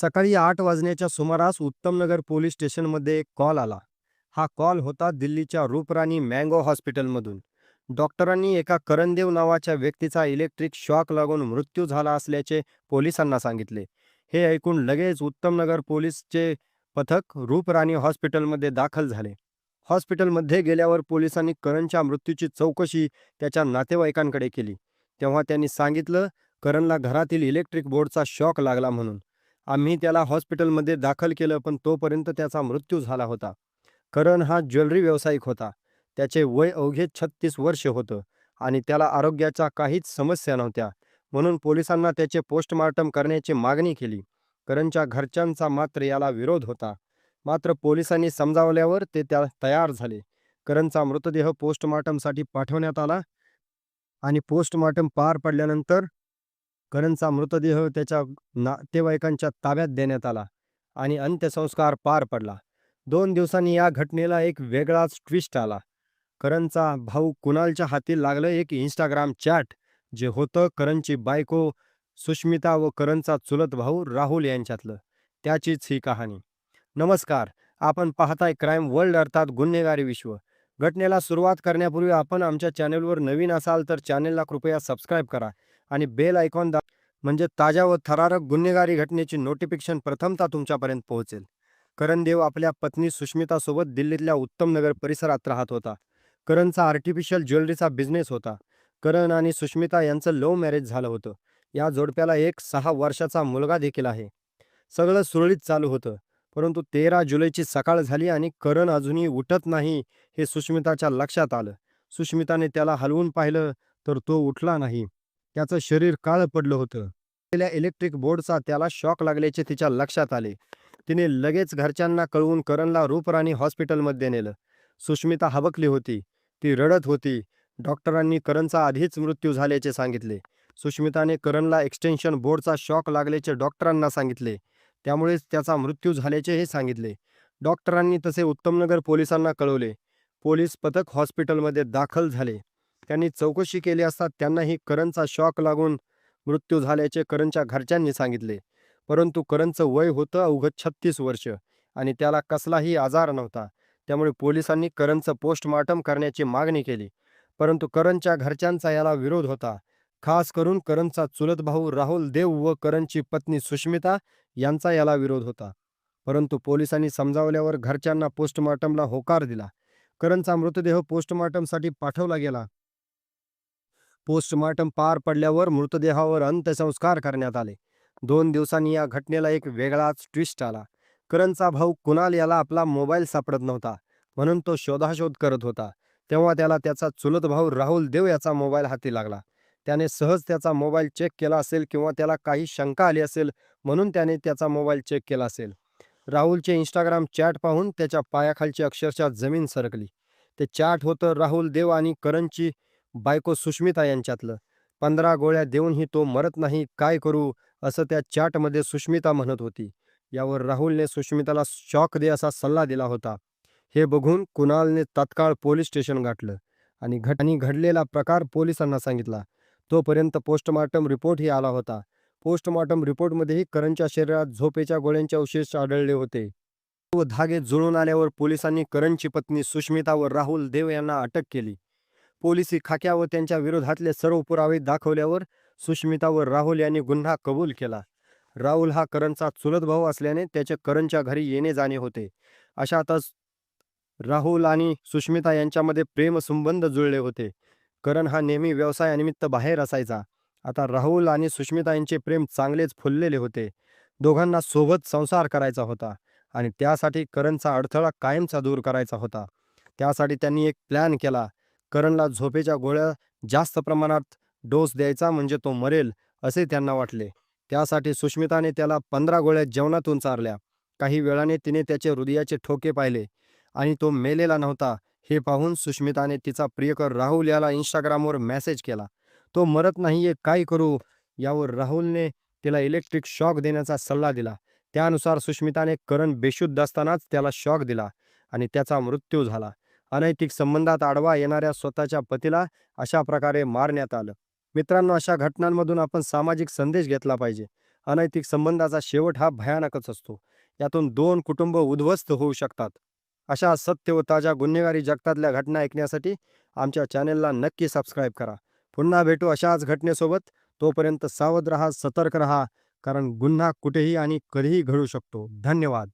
सकाळी आठ वाजण्याच्या सुमारास उत्तमनगर पोलीस स्टेशनमध्ये एक कॉल आला. हा कॉल होता दिल्लीच्या रूपराणी मँगो हॉस्पिटलमधून. डॉक्टरांनी एका करणदेव नावाच्या व्यक्तीचा इलेक्ट्रिक शॉक लागून मृत्यू झाला असल्याचे पोलिसांना सांगितले. हे ऐकून लगेच उत्तमनगर पोलीसचे पथक रूपराणी हॉस्पिटलमध्ये दाखल झाले. हॉस्पिटलमध्ये गेल्यावर पोलिसांनी करणच्या मृत्यूची चौकशी त्याच्या नातेवाईकांकडे केली. तेव्हा त्यांनी सांगितलं करणला घरातील इलेक्ट्रिक बोर्डचा शॉक लागला म्हणून. आम्ही त्याला हॉस्पिटलमध्ये दाखल केलं पण तोपर्यंत त्याचा मृत्यू झाला होता. करण हा ज्वेलरी व्यावसायिक होता. त्याचे वय अवघे छत्तीस वर्ष होतं आणि त्याला आरोग्याच्या काहीच समस्या नव्हत्या. म्हणून पोलिसांना त्याचे पोस्टमार्टम करण्याची मागणी केली. करणच्या घरच्यांचा मात्र याला विरोध होता. मात्र पोलिसांनी समजावल्यावर ते त्या तयार झाले. करणचा मृतदेह पोस्टमार्टमसाठी पाठवण्यात आला आणि पोस्टमार्टम पार पडल्यानंतर करणचा मृतदेह त्याच्या नातेवाईकांच्या ताब्यात देण्यात आला आणि अंत्यसंस्कार पार पडला. दोन दिवसांनी या घटनेला एक वेगळाच ट्विस्ट आला. करणचा भाऊ कुणालच्या हाती लागलं एक इंस्टाग्राम चॅट जे होतं करणची बायको सुष्मिता व करणचा चुलत भाऊ राहुल यांच्यातलं. त्याचीच ही कहाणी. नमस्कार आपण पाहताय क्राईम वर्ल्ड अर्थात गुन्हेगारी विश्व. घटनेला सुरुवात करण्यापूर्वी आपण आमच्या चॅनेलवर नवीन असाल तर चॅनेलला कृपया सबस्क्राईब करा. आणि बेल आयकॉन दा म्हणजे ताज्या व थरारक गुन्हेगारी घटनेची नोटिफिकेशन प्रथमतः तुमच्यापर्यंत पोहोचेल. करणदेव आपल्या पत्नी सुष्मितासोबत दिल्लीतल्या उत्तमनगर परिसरात राहत होता. करणचा आर्टिफिशियल ज्वेलरीचा बिझनेस होता. करण आणि सुष्मिता यांचं लव्ह मॅरेज झालं होतं. या जोडप्याला एक सहा वर्षाचा मुलगा देखील आहे. सगळं सुरळीत चालू होतं. परंतु तेरा जुलैची सकाळ झाली आणि करण अजूनही उठत नाही हे सुष्मिताच्या लक्षात आलं. सुष्मिताने त्याला हलवून पाहिलं तर तो उठला नाही. त्याचं शरीर काळं पडलं होतं. गेल्या इलेक्ट्रिक बोर्डचा त्याला शॉक लागल्याचे तिच्या लक्षात आले. तिने लगेच घरच्यांना कळवून करणला रूपराणी हॉस्पिटलमध्ये नेलं. सुष्मिता हबकली होती. ती रडत होती. डॉक्टरांनी करणचा आधीच मृत्यू झाल्याचे सांगितले. सुष्मिताने करणला एक्सटेन्शन बोर्डचा शॉक लागल्याचे डॉक्टरांना सांगितले. त्यामुळेच त्याचा मृत्यू झाल्याचे हे सांगितले. डॉक्टरांनी तसे उत्तमनगर पोलिसांना कळवले. पोलीस पथक हॉस्पिटलमध्ये दाखल झाले. त्यांनी चौकशी केली असता त्यांनाही करणचा शॉक लागून मृत्यू झाल्याचे करणच्या घरच्यांनी सांगितले. परंतु करणचं वय होतं अवघं छत्तीस वर्ष आणि त्याला कसलाही आजार नव्हता. त्यामुळे पोलिसांनी करणचं पोस्टमार्टम करण्याची मागणी केली. परंतु करणच्या घरच्यांचा याला विरोध होता. खास करून करणचा चुलत भाऊ राहुल देव व करणची पत्नी सुष्मिता यांचा याला विरोध होता. परंतु पोलिसांनी समजावल्यावर घरच्यांना पोस्टमार्टमला होकार दिला. करणचा मृतदेह पोस्टमार्टमसाठी पाठवला गेला. पोस्टमार्टम पार पडल्यावर मृतदेहावर अंत्यसंस्कार करण्यात आले. दोन दिवसांनी या घटनेला एक वेगळाच ट्विस्ट आला. करणचा भाऊ कुणाल याला आपला मोबाईल सापडत नव्हता म्हणून तो शोधाशोध करत होता. तेव्हा त्याला त्याचा चुलत भाऊ राहुल देव याचा मोबाईल हाती लागला. त्याने सहज त्याचा मोबाईल चेक केला असेल किंवा त्याला काही शंका आली असेल म्हणून त्याने त्याचा मोबाईल चेक केला असेल. राहुलचे इंस्टाग्राम चॅट पाहून त्याच्या पायाखालची अक्षरशः जमीन सरकली. ते चॅट होतं राहुल देव आणि करणची बायको सुष्मिता यांच्यातलं. पंधरा गोळ्या देऊनही तो मरत नाही काय करू? असं त्या चॅटमध्ये सुष्मिता म्हणत होती. यावर राहुलने सुष्मिताला शॉक दे असा सल्ला दिला होता. हे बघून कुणालने तात्काळ पोलीस स्टेशन गाठलं आणि घट आणि घडलेला प्रकार पोलिसांना सांगितला. तोपर्यंत पोस्टमार्टम रिपोर्टही आला होता. पोस्टमार्टम रिपोर्टमध्येही करणच्या शरीरात झोपेच्या गोळ्यांचे अवशेष आढळले होते. व धागे जुळून आल्यावर पोलिसांनी करणची पत्नी सुष्मिता व राहुल देव यांना अटक केली. पोलिसी खाक्या व त्यांच्या विरोधातले सर्व पुरावे दाखवल्यावर सुष्मिता व राहुल यांनी गुन्हा कबूल केला. राहुल हा करणचा चुलत भाऊ असल्याने त्याचे करणच्या घरी येणे जाणे होते. अशातच राहुल आणि सुष्मिता यांच्यामध्ये प्रेमसंबंध जुळले होते. करण हा नेहमी व्यवसायानिमित्त बाहेर असायचा. आता राहुल आणि सुष्मिता यांचे प्रेम चांगलेच फुललेले होते. दोघांना सोबत संसार करायचा होता आणि त्यासाठी करणचा अडथळा कायमचा दूर करायचा होता. त्यासाठी त्यांनी एक प्लॅन केला. करणला झोपेच्या गोळ्या जास्त प्रमाणात डोस द्यायचा म्हणजे तो मरेल असे त्यांना वाटले. त्यासाठी सुष्मिताने त्याला पंधरा गोळ्या जेवणातून चारल्या. काही वेळाने तिने त्याचे हृदयाचे ठोके पाहिले आणि तो मेलेला नव्हता. हे पाहून सुष्मिताने तिचा प्रियकर राहुल याला इंस्टाग्रामवर मेसेज केला. तो मरत नाहीये काय करू? यावर राहुलने तिला इलेक्ट्रिक शॉक देण्याचा सल्ला दिला. त्यानुसार सुष्मिताने करण बेशुद्ध असतानाच त्याला शॉक दिला आणि त्याचा मृत्यू झाला. अनैतिक संबंधात आडवा येणाऱ्या स्वतःच्या पतीला अशा प्रकारे मारण्यात आलं. मित्रांनो अशा घटनांमधून आपण सामाजिक संदेश घेतला पाहिजे. अनैतिक संबंधाचा शेवट हा भयानकच असतो. यातून दोन कुटुंब उद्ध्वस्त होऊ शकतात. अशा सत्य व ताज्या गुन्हेगारी जगतातल्या घटना ऐकण्यासाठी आमच्या चॅनेलला नक्की सबस्क्राईब करा. पुन्हा भेटू अशाच घटनेसोबत. तोपर्यंत सावध रहा सतर्क रहा कारण गुन्हा कुठेही आणि कधीही घडू शकतो. धन्यवाद.